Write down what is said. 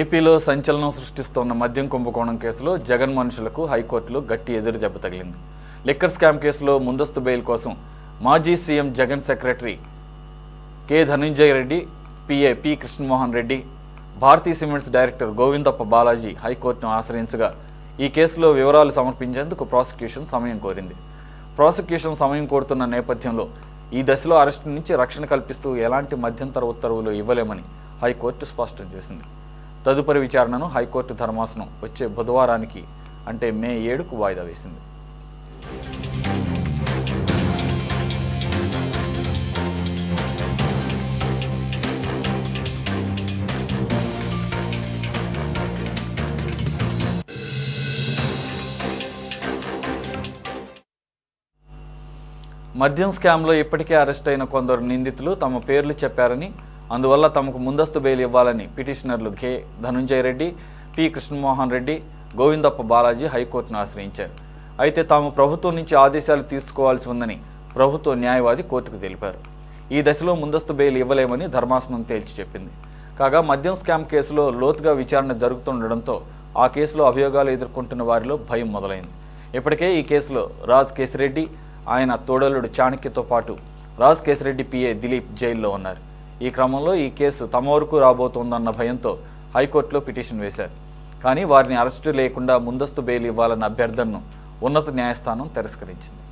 ఏపీలో సంచలనం సృష్టిస్తోన్న మద్యం కుంభకోణం కేసులో జగన్ మనుషులకు హైకోర్టులో గట్టి ఎదురు దెబ్బ తగిలింది. లిక్కర్ స్కామ్ కేసులో ముందస్తు బెయిల్ కోసం మాజీ CM Jagan secretary K Dhanunjay Reddy PA P Krishnamohan Reddy Bharathi cements director Govindappa Balaji హైకోర్టును ఆశ్రయించగా ఈ కేసులో వివరాలు సమర్పించేందుకు ప్రాసిక్యూషన్ సమయం కోరింది. ప్రాసిక్యూషన్ సమయం కోరుతున్న నేపథ్యంలో ఈ దశలో అరెస్టు నుంచి రక్షణ కల్పిస్తూ ఎలాంటి మధ్యంతర ఉత్తర్వులు ఇవ్వలేమని హైకోర్టు స్పష్టం చేసింది. తదుపరి విచారణను హైకోర్టు ధర్మాసనం వచ్చే బుధవారానికి అంటే మే ఏడుకు వాయిదా వేసింది. మద్యం స్కామ్లో ఇప్పటికే అరెస్ట్ అయిన కొందరు నిందితులు తమ పేర్లు చెప్పారని అందువల్ల తమకు ముందస్తు బెయిల్ ఇవ్వాలని పిటిషనర్లు కె ధనుంజయ రెడ్డి పి కృష్ణమోహన్ రెడ్డి గోవిందప్ప బాలాజీ హైకోర్టును ఆశ్రయించారు. అయితే తాము ప్రభుత్వం నుంచి ఆదేశాలు తీసుకోవాల్సి ఉందని ప్రభుత్వ న్యాయవాది కోర్టుకు తెలిపారు. ఈ దశలో ముందస్తు బెయిల్ ఇవ్వలేమని ధర్మాసనం తేల్చి చెప్పింది. కాగా మద్యం స్కామ్ కేసులో లోతుగా విచారణ జరుగుతుండడంతో ఆ కేసులో అభియోగాలు ఎదుర్కొంటున్న వారిలో భయం మొదలైంది. ఇప్పటికే ఈ కేసులో రాజ్ కేసిరెడ్డి ఆయన తోడలుడు చాణక్యతో పాటు రాజ్ కేసిరెడ్డి పిఏ దిలీప్ జైల్లో ఉన్నారు. ఈ క్రమంలో ఈ కేసు తమ వరకు రాబోతోందన్న భయంతో హైకోర్టులో పిటిషన్ వేశారు. కానీ వారిని అరెస్టు లేకుండా ముందస్తు బెయిల్ ఇవ్వాలన్న అభ్యర్థనను ఉన్నత న్యాయస్థానం తిరస్కరించింది.